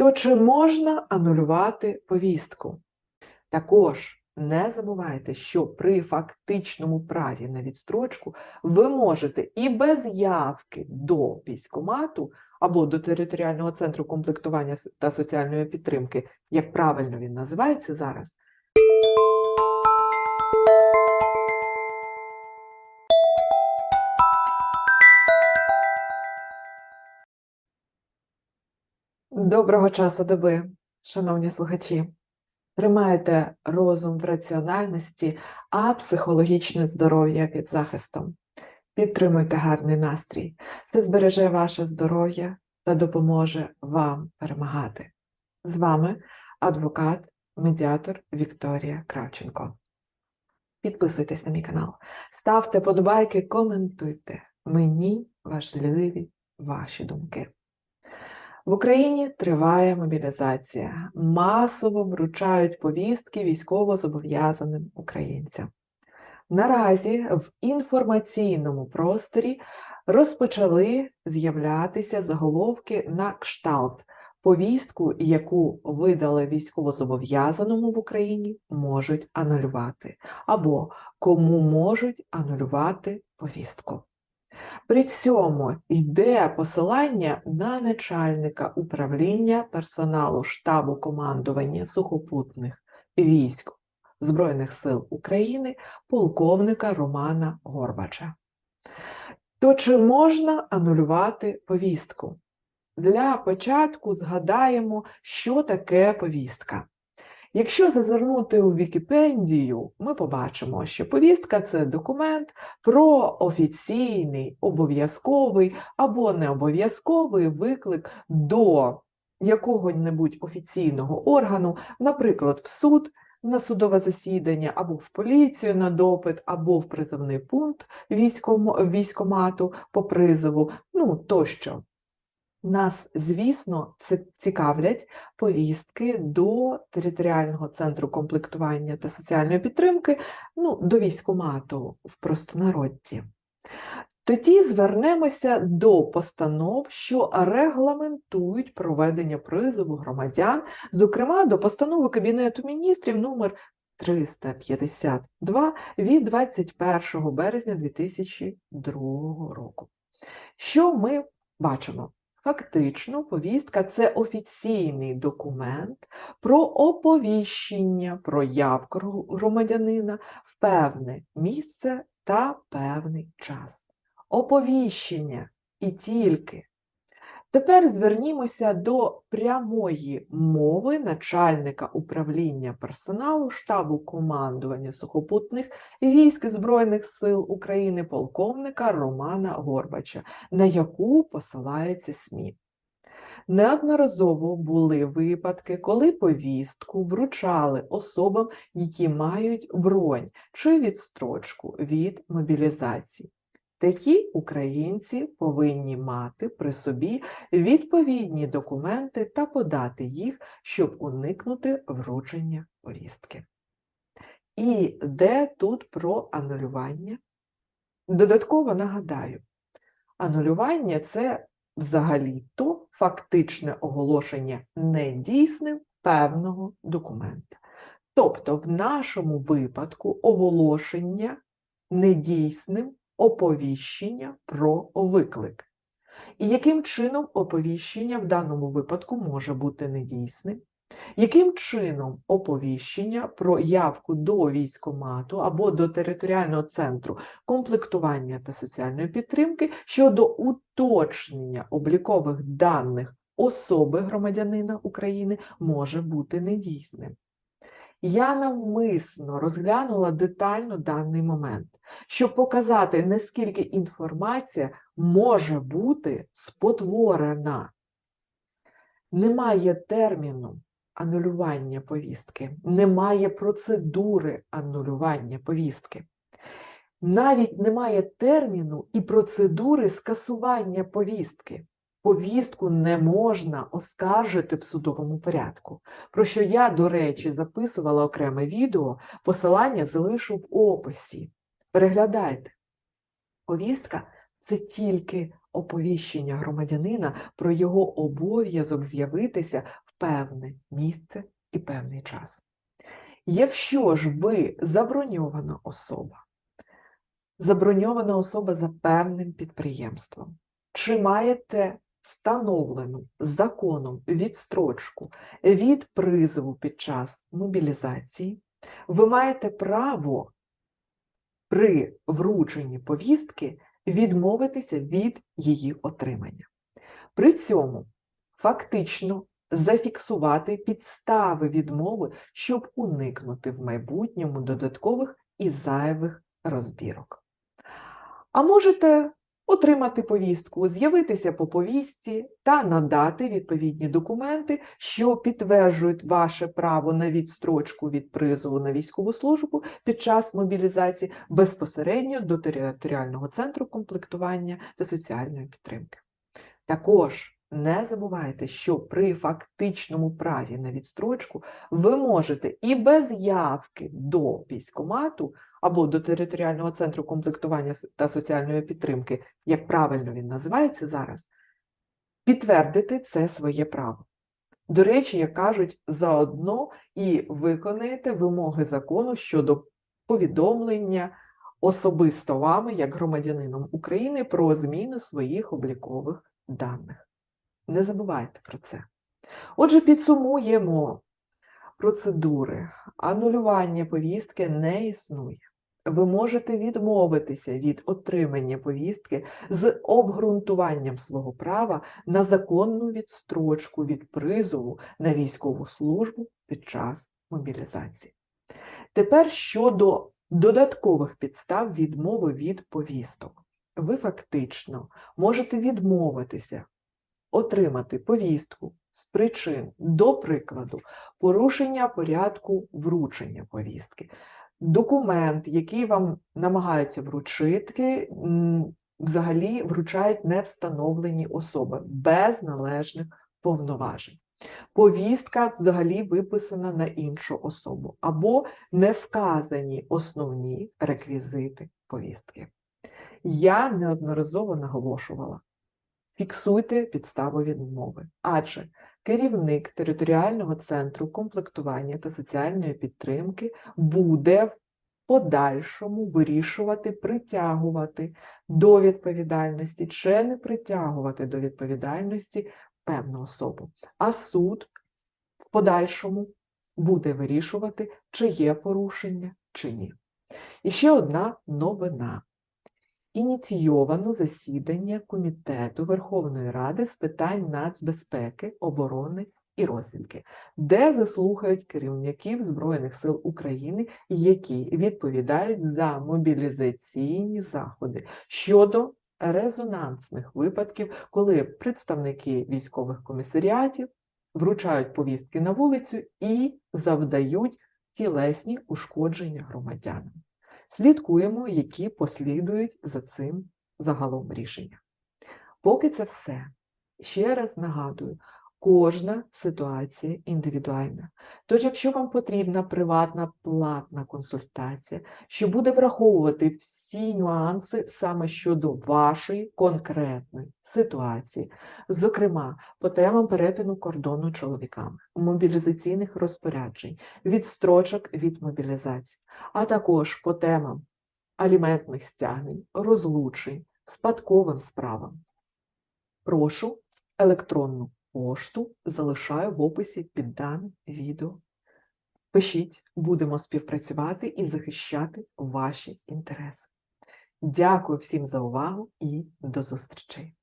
то чи можна анулювати повістку? Також не забувайте, що при фактичному праві на відстрочку ви можете і без явки до військкомату або до територіального центру комплектування та соціальної підтримки, як правильно він називається зараз, Доброго часу доби, шановні слухачі. Тримайте розум в раціональності, а психологічне здоров'я під захистом. Підтримуйте гарний настрій. Це збереже ваше здоров'я та допоможе вам перемагати. З вами адвокат, медіатор Вікторія Кравченко. Підписуйтесь на мій канал, ставте подобайки, коментуйте. Мені важливі ваші думки. В Україні триває мобілізація. Масово вручають повістки військовозобов'язаним українцям. Наразі в інформаційному просторі розпочали з'являтися заголовки на кшталт. Повістку, яку видали військовозобов'язаному в Україні, можуть анулювати, або кому можуть анулювати повістку. При цьому йде посилання на начальника управління персоналу штабу командування сухопутних військ Збройних сил України полковника Романа Горбача. То чи можна анулювати повістку? Для початку згадаємо, що таке повістка. Якщо зазирнути у Вікіпедію, ми побачимо, що повістка це документ про офіційний, обов'язковий або необов'язковий виклик до якого-небудь офіційного органу, наприклад, в суд на судове засідання, або в поліцію на допит, або в призовний пункт військом- військкомату по призову, ну тощо. Нас, звісно, цікавлять повістки до територіального центру комплектування та соціальної підтримки, ну, до військкомату в простонародді. Тоді звернемося до постанов, що регламентують проведення призову громадян, зокрема до постанови Кабінету міністрів номер 352 від 21 березня 2002 року. Що ми бачимо? Фактично, повістка це офіційний документ про оповіщення про явку громадянина в певне місце та певний час. Оповіщення і тільки. Тепер звернімося до прямої мови начальника управління персоналу штабу командування сухопутних військ Збройних сил України полковника Романа Горбача, на яку посилаються СМІ. Неодноразово були випадки, коли повістку вручали особам, які мають бронь чи відстрочку від мобілізації. Такі українці повинні мати при собі відповідні документи та подати їх, щоб уникнути вручення повістки. І де тут про анулювання? Додатково нагадаю, анулювання це взагалі-то фактичне оголошення недійсним певного документа. Тобто, в нашому випадку оголошення недійсним оповіщення про виклик. І яким чином оповіщення в даному випадку може бути недійсним? Яким чином оповіщення про явку до військкомату або до територіального центру комплектування та соціальної підтримки щодо уточнення облікових даних особи громадянина України може бути недійсним? Я навмисно розглянула детально даний момент, щоб показати, наскільки інформація може бути спотворена. Немає терміну анулювання повістки, немає процедури анулювання повістки. Навіть немає терміну і процедури скасування повістки. Повістку не можна оскаржити в судовому порядку, про що я, до речі, записувала окреме відео, посилання залишу в описі. Переглядайте. Повістка це тільки оповіщення громадянина про його обов'язок з'явитися в певне місце і певний час. Якщо ж ви заброньована особа, заброньована особа за певним підприємством, чи маєте встановлену законом відстрочку від призову під час мобілізації, ви маєте право при врученні повістки відмовитися від її отримання. При цьому фактично зафіксувати підстави відмови, щоб уникнути в майбутньому додаткових і зайвих розбірок. А можете отримати повістку, з'явитися по повістці та надати відповідні документи, що підтверджують ваше право на відстрочку від призову на військову службу під час мобілізації безпосередньо до територіального центру комплектування та соціальної підтримки. Також не забувайте, що при фактичному праві на відстрочку ви можете і без явки до військкомату або до територіального центру комплектування та соціальної підтримки, як правильно він називається зараз, підтвердити це своє право. До речі, як кажуть, заодно і виконаєте вимоги закону щодо повідомлення особисто вами, як громадянином України, про зміну своїх облікових даних. Не забувайте про це. Отже, підсумуємо процедури. Анулювання повістки не існує. Ви можете відмовитися від отримання повістки з обґрунтуванням свого права на законну відстрочку від призову на військову службу під час мобілізації. Тепер щодо додаткових підстав відмови від повісток. Ви фактично можете відмовитися отримати повістку з причин, до прикладу, порушення порядку вручення повістки. Документ, який вам намагаються вручити, взагалі вручають не встановлені особи без належних повноважень. Повістка взагалі виписана на іншу особу або не вказані основні реквізити повістки. Я неодноразово наголошувала, фіксуйте підставу відмови, адже керівник територіального центру комплектування та соціальної підтримки буде в подальшому вирішувати, притягувати до відповідальності чи не притягувати до відповідальності певну особу. А суд в подальшому буде вирішувати, чи є порушення, чи ні. І ще одна новина ініційовано засідання Комітету Верховної Ради з питань нацбезпеки, оборони і розвідки, де заслухають керівників Збройних сил України, які відповідають за мобілізаційні заходи щодо резонансних випадків, коли представники військових комісаріатів вручають повістки на вулицю і завдають тілесні ушкодження громадянам. Слідкуємо, які послідують за цим загалом рішення. Поки це все, ще раз нагадую, кожна ситуація індивідуальна. Тож, якщо вам потрібна приватна платна консультація, що буде враховувати всі нюанси саме щодо вашої конкретної ситуації, зокрема по темам перетину кордону чоловіками, мобілізаційних розпоряджень, відстрочок від мобілізації, а також по темам аліментних стягнень, розлучень, спадковим справам. Прошу електронну пошту залишаю в описі під даним відео. Пишіть, будемо співпрацювати і захищати ваші інтереси. Дякую всім за увагу і до зустрічей!